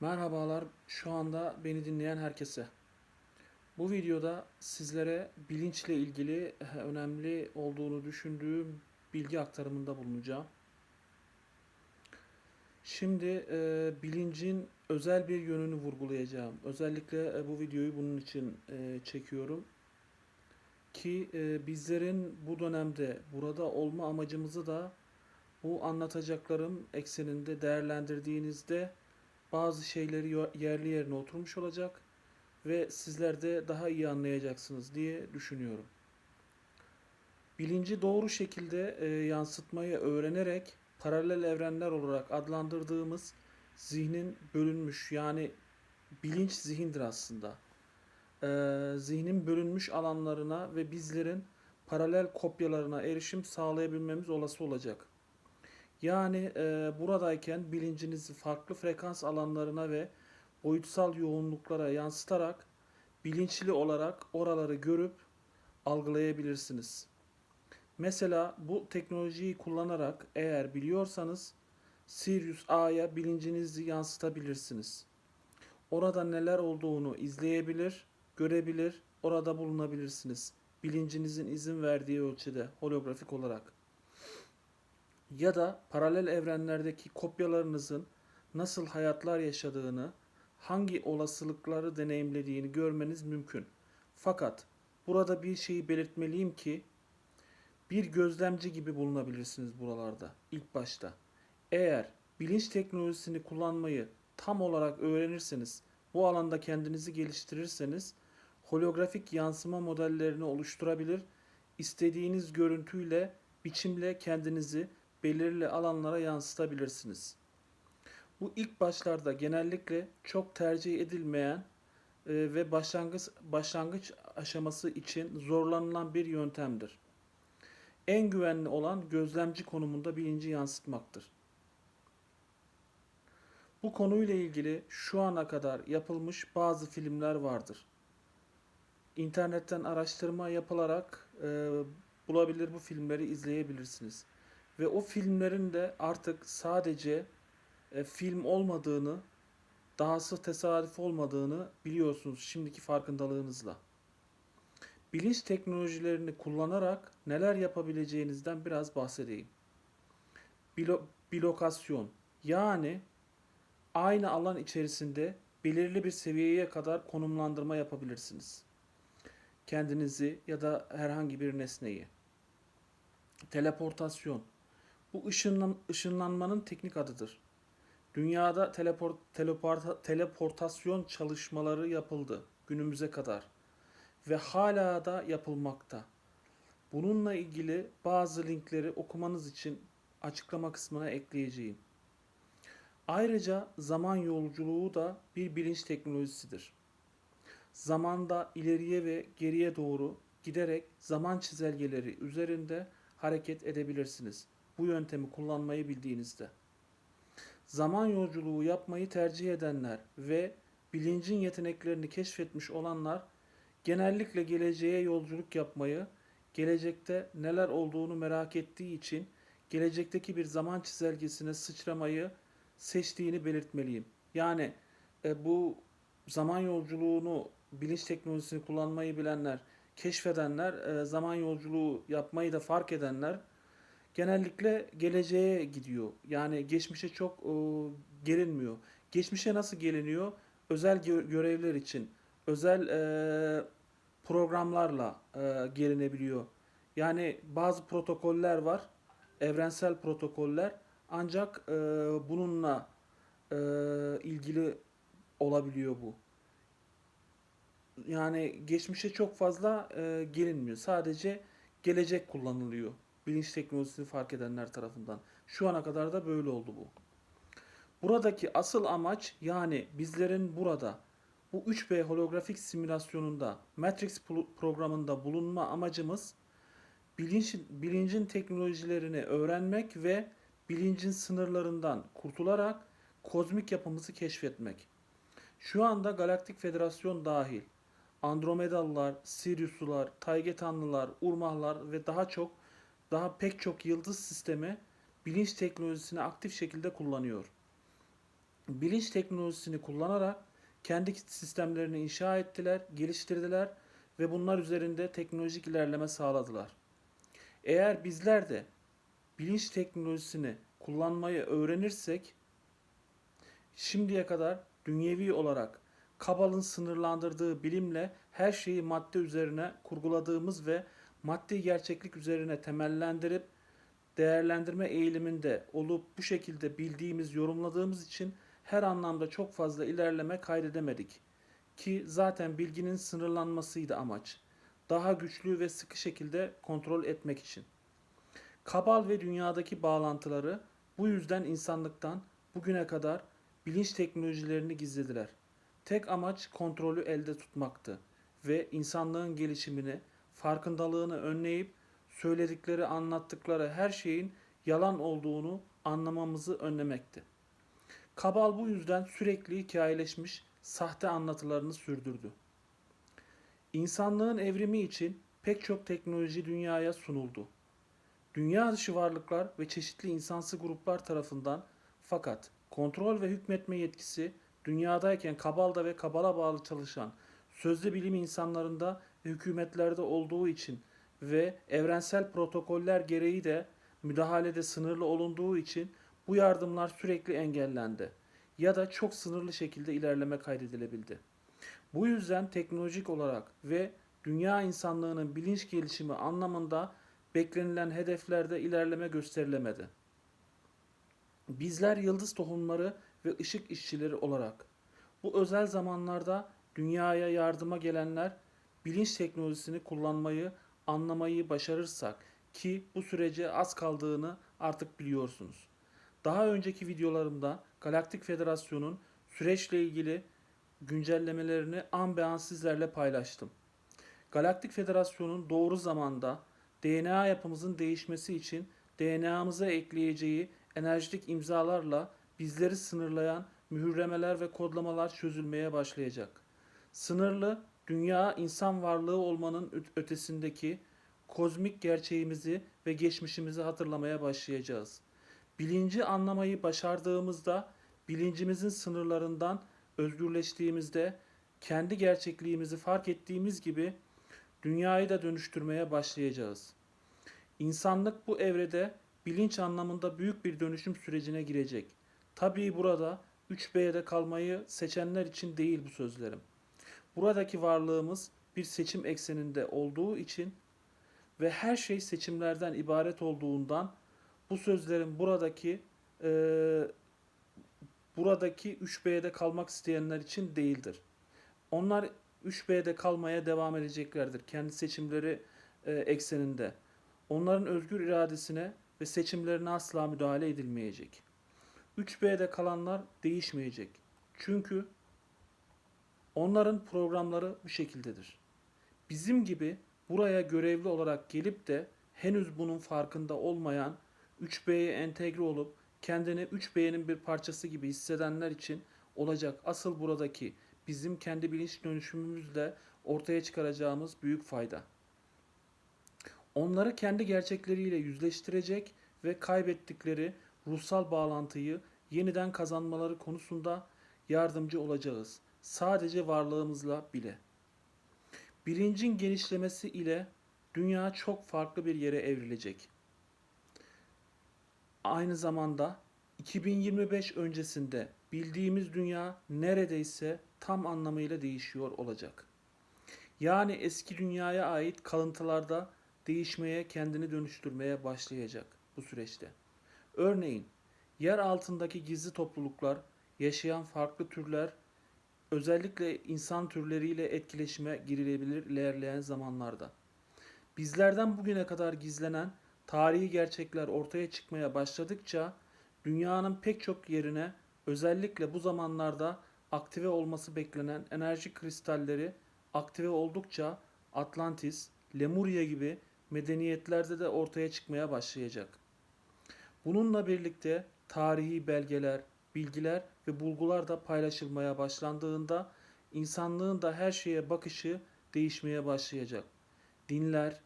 Merhabalar, şu anda beni dinleyen herkese. Bu videoda sizlere bilinçle ilgili eh, önemli olduğunu düşündüğüm bilgi aktarımında bulunacağım. Şimdi e, bilincin özel bir yönünü vurgulayacağım. Özellikle e, bu videoyu bunun için e, çekiyorum. Ki e, bizlerin bu dönemde burada olma amacımızı da bu anlatacaklarım ekseninde değerlendirdiğinizde bazı şeyleri yerli yerine oturmuş olacak ve sizler de daha iyi anlayacaksınız diye düşünüyorum. Bilinci doğru şekilde e, yansıtmayı öğrenerek paralel evrenler olarak adlandırdığımız zihnin bölünmüş yani bilinç zihindir aslında. E, zihnin bölünmüş alanlarına ve bizlerin paralel kopyalarına erişim sağlayabilmemiz olası olacak. Yani e, buradayken bilincinizi farklı frekans alanlarına ve boyutsal yoğunluklara yansıtarak bilinçli olarak oraları görüp algılayabilirsiniz. Mesela bu teknolojiyi kullanarak eğer biliyorsanız Sirius A'ya bilincinizi yansıtabilirsiniz. Orada neler olduğunu izleyebilir, görebilir, orada bulunabilirsiniz. Bilincinizin izin verdiği ölçüde holografik olarak ya da paralel evrenlerdeki kopyalarınızın nasıl hayatlar yaşadığını, hangi olasılıkları deneyimlediğini görmeniz mümkün. Fakat burada bir şeyi belirtmeliyim ki bir gözlemci gibi bulunabilirsiniz buralarda ilk başta. Eğer bilinç teknolojisini kullanmayı tam olarak öğrenirseniz, bu alanda kendinizi geliştirirseniz holografik yansıma modellerini oluşturabilir, istediğiniz görüntüyle, biçimle kendinizi belirli alanlara yansıtabilirsiniz. Bu ilk başlarda genellikle çok tercih edilmeyen e, ve başlangıç başlangıç aşaması için zorlanılan bir yöntemdir. En güvenli olan gözlemci konumunda bilinci yansıtmaktır. Bu konuyla ilgili şu ana kadar yapılmış bazı filmler vardır. İnternetten araştırma yapılarak e, bulabilir bu filmleri izleyebilirsiniz. Ve o filmlerin de artık sadece e, film olmadığını, dahası tesadüf olmadığını biliyorsunuz şimdiki farkındalığınızla. Bilinç teknolojilerini kullanarak neler yapabileceğinizden biraz bahsedeyim. Bilo- bilokasyon yani aynı alan içerisinde belirli bir seviyeye kadar konumlandırma yapabilirsiniz. Kendinizi ya da herhangi bir nesneyi. Teleportasyon bu ışınlan, ışınlanmanın teknik adıdır. Dünyada teleport, teleporta, teleportasyon çalışmaları yapıldı günümüze kadar ve hala da yapılmakta. Bununla ilgili bazı linkleri okumanız için açıklama kısmına ekleyeceğim. Ayrıca zaman yolculuğu da bir bilinç teknolojisidir. Zamanda ileriye ve geriye doğru giderek zaman çizelgeleri üzerinde hareket edebilirsiniz bu yöntemi kullanmayı bildiğinizde. Zaman yolculuğu yapmayı tercih edenler ve bilincin yeteneklerini keşfetmiş olanlar genellikle geleceğe yolculuk yapmayı, gelecekte neler olduğunu merak ettiği için gelecekteki bir zaman çizelgesine sıçramayı seçtiğini belirtmeliyim. Yani e, bu zaman yolculuğunu, bilinç teknolojisini kullanmayı bilenler, keşfedenler, e, zaman yolculuğu yapmayı da fark edenler genellikle geleceğe gidiyor. Yani geçmişe çok e, gelinmiyor. Geçmişe nasıl geliniyor? Özel gö- görevler için, özel e, programlarla e, gelinebiliyor. Yani bazı protokoller var, evrensel protokoller. Ancak e, bununla e, ilgili olabiliyor bu. Yani geçmişe çok fazla e, gelinmiyor. Sadece gelecek kullanılıyor bilinç teknolojisini fark edenler tarafından. Şu ana kadar da böyle oldu bu. Buradaki asıl amaç yani bizlerin burada bu 3B holografik simülasyonunda Matrix programında bulunma amacımız bilinç, bilincin teknolojilerini öğrenmek ve bilincin sınırlarından kurtularak kozmik yapımızı keşfetmek. Şu anda Galaktik Federasyon dahil Andromedalılar, Siriuslular, Taygetanlılar, Urmahlar ve daha çok daha pek çok yıldız sistemi bilinç teknolojisini aktif şekilde kullanıyor. bilinç teknolojisini kullanarak kendi sistemlerini inşa ettiler, geliştirdiler ve bunlar üzerinde teknolojik ilerleme sağladılar. Eğer bizler de bilinç teknolojisini kullanmayı öğrenirsek şimdiye kadar dünyevi olarak Kabal'ın sınırlandırdığı bilimle her şeyi madde üzerine kurguladığımız ve maddi gerçeklik üzerine temellendirip değerlendirme eğiliminde olup bu şekilde bildiğimiz, yorumladığımız için her anlamda çok fazla ilerleme kaydedemedik. Ki zaten bilginin sınırlanmasıydı amaç. Daha güçlü ve sıkı şekilde kontrol etmek için. Kabal ve dünyadaki bağlantıları bu yüzden insanlıktan bugüne kadar bilinç teknolojilerini gizlediler. Tek amaç kontrolü elde tutmaktı ve insanlığın gelişimini, farkındalığını önleyip söyledikleri, anlattıkları her şeyin yalan olduğunu anlamamızı önlemekti. Kabal bu yüzden sürekli hikayeleşmiş sahte anlatılarını sürdürdü. İnsanlığın evrimi için pek çok teknoloji dünyaya sunuldu. Dünya dışı varlıklar ve çeşitli insansı gruplar tarafından fakat kontrol ve hükmetme yetkisi dünyadayken kabalda ve kabala bağlı çalışan sözlü bilim insanlarında hükümetlerde olduğu için ve evrensel protokoller gereği de müdahalede sınırlı olunduğu için bu yardımlar sürekli engellendi ya da çok sınırlı şekilde ilerleme kaydedilebildi. Bu yüzden teknolojik olarak ve dünya insanlığının bilinç gelişimi anlamında beklenilen hedeflerde ilerleme gösterilemedi. Bizler yıldız tohumları ve ışık işçileri olarak bu özel zamanlarda dünyaya yardıma gelenler bilinç teknolojisini kullanmayı, anlamayı başarırsak ki bu sürece az kaldığını artık biliyorsunuz. Daha önceki videolarımda Galaktik Federasyon'un süreçle ilgili güncellemelerini an be an sizlerle paylaştım. Galaktik Federasyon'un doğru zamanda DNA yapımızın değişmesi için DNA'mıza ekleyeceği enerjik imzalarla bizleri sınırlayan mühürlemeler ve kodlamalar çözülmeye başlayacak. Sınırlı, dünya insan varlığı olmanın ötesindeki kozmik gerçeğimizi ve geçmişimizi hatırlamaya başlayacağız. Bilinci anlamayı başardığımızda, bilincimizin sınırlarından özgürleştiğimizde, kendi gerçekliğimizi fark ettiğimiz gibi dünyayı da dönüştürmeye başlayacağız. İnsanlık bu evrede bilinç anlamında büyük bir dönüşüm sürecine girecek. Tabii burada 3B'de kalmayı seçenler için değil bu sözlerim. Buradaki varlığımız bir seçim ekseninde olduğu için ve her şey seçimlerden ibaret olduğundan bu sözlerin buradaki e, buradaki 3B'de kalmak isteyenler için değildir. Onlar 3B'de kalmaya devam edeceklerdir kendi seçimleri e, ekseninde. Onların özgür iradesine ve seçimlerine asla müdahale edilmeyecek. 3B'de kalanlar değişmeyecek. Çünkü onların programları bu şekildedir. Bizim gibi buraya görevli olarak gelip de henüz bunun farkında olmayan 3B'ye entegre olup kendini 3B'nin bir parçası gibi hissedenler için olacak asıl buradaki bizim kendi bilinç dönüşümümüzle ortaya çıkaracağımız büyük fayda. Onları kendi gerçekleriyle yüzleştirecek ve kaybettikleri ruhsal bağlantıyı yeniden kazanmaları konusunda yardımcı olacağız. Sadece varlığımızla bile. Bilincin genişlemesi ile dünya çok farklı bir yere evrilecek. Aynı zamanda 2025 öncesinde bildiğimiz dünya neredeyse tam anlamıyla değişiyor olacak. Yani eski dünyaya ait kalıntılarda değişmeye, kendini dönüştürmeye başlayacak bu süreçte. Örneğin yer altındaki gizli topluluklar, yaşayan farklı türler, özellikle insan türleriyle etkileşime girilebilir ilerleyen zamanlarda. Bizlerden bugüne kadar gizlenen tarihi gerçekler ortaya çıkmaya başladıkça dünyanın pek çok yerine özellikle bu zamanlarda aktive olması beklenen enerji kristalleri aktive oldukça Atlantis, Lemuria gibi medeniyetlerde de ortaya çıkmaya başlayacak. Bununla birlikte tarihi belgeler, bilgiler ve bulgular da paylaşılmaya başlandığında insanlığın da her şeye bakışı değişmeye başlayacak. Dinler,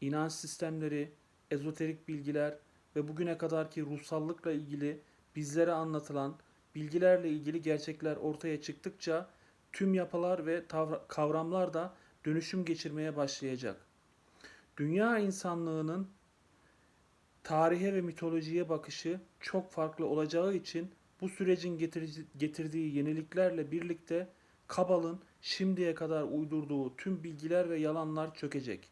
inanç sistemleri, ezoterik bilgiler ve bugüne kadarki ruhsallıkla ilgili bizlere anlatılan bilgilerle ilgili gerçekler ortaya çıktıkça tüm yapılar ve kavramlar da dönüşüm geçirmeye başlayacak. Dünya insanlığının tarihe ve mitolojiye bakışı çok farklı olacağı için bu sürecin getirdiği yeniliklerle birlikte Kabal'ın şimdiye kadar uydurduğu tüm bilgiler ve yalanlar çökecek.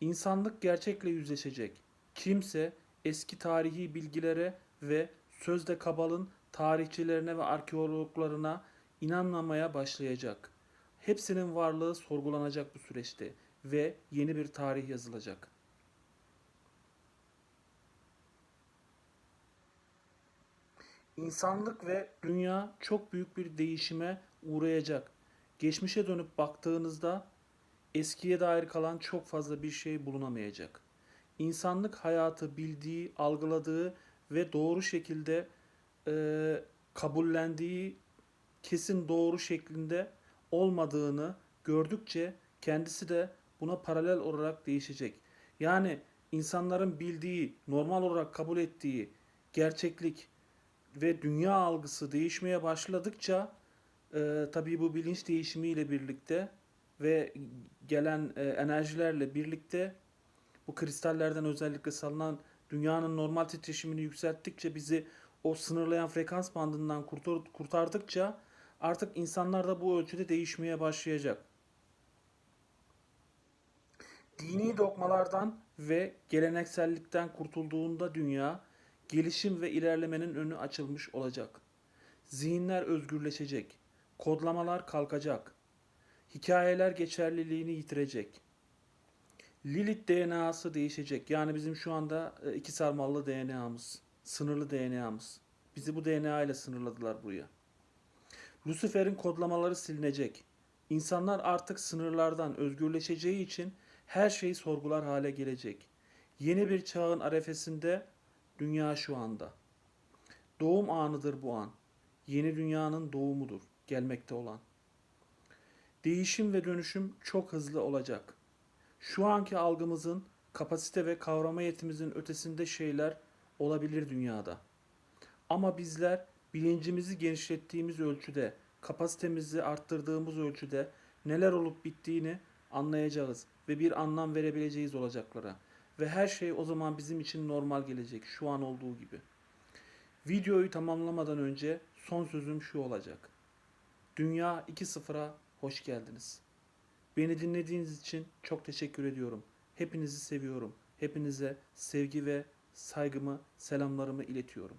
İnsanlık gerçekle yüzleşecek. Kimse eski tarihi bilgilere ve sözde Kabal'ın tarihçilerine ve arkeologlarına inanmamaya başlayacak. Hepsinin varlığı sorgulanacak bu süreçte ve yeni bir tarih yazılacak. İnsanlık ve dünya çok büyük bir değişime uğrayacak. Geçmişe dönüp baktığınızda eskiye dair kalan çok fazla bir şey bulunamayacak. İnsanlık hayatı bildiği, algıladığı ve doğru şekilde e, kabullendiği kesin doğru şeklinde olmadığını gördükçe kendisi de buna paralel olarak değişecek. Yani insanların bildiği, normal olarak kabul ettiği gerçeklik ve dünya algısı değişmeye başladıkça e, tabii bu bilinç değişimiyle birlikte ve gelen e, enerjilerle birlikte bu kristallerden özellikle salınan dünyanın normal titreşimini yükselttikçe bizi o sınırlayan frekans bandından kurtar, kurtardıkça artık insanlar da bu ölçüde değişmeye başlayacak. Dini dogmalardan ve geleneksellikten kurtulduğunda dünya gelişim ve ilerlemenin önü açılmış olacak. Zihinler özgürleşecek. Kodlamalar kalkacak. Hikayeler geçerliliğini yitirecek. Lilith DNA'sı değişecek. Yani bizim şu anda e, iki sarmallı DNA'mız, sınırlı DNA'mız. Bizi bu DNA ile sınırladılar buraya. Lucifer'in kodlamaları silinecek. İnsanlar artık sınırlardan özgürleşeceği için her şeyi sorgular hale gelecek. Yeni bir çağın arefesinde dünya şu anda. Doğum anıdır bu an. Yeni dünyanın doğumudur gelmekte olan. Değişim ve dönüşüm çok hızlı olacak. Şu anki algımızın kapasite ve kavrama yetimizin ötesinde şeyler olabilir dünyada. Ama bizler bilincimizi genişlettiğimiz ölçüde, kapasitemizi arttırdığımız ölçüde neler olup bittiğini anlayacağız ve bir anlam verebileceğiz olacaklara. Ve her şey o zaman bizim için normal gelecek şu an olduğu gibi. Videoyu tamamlamadan önce son sözüm şu olacak. Dünya 2.0'a hoş geldiniz. Beni dinlediğiniz için çok teşekkür ediyorum. Hepinizi seviyorum. Hepinize sevgi ve saygımı, selamlarımı iletiyorum.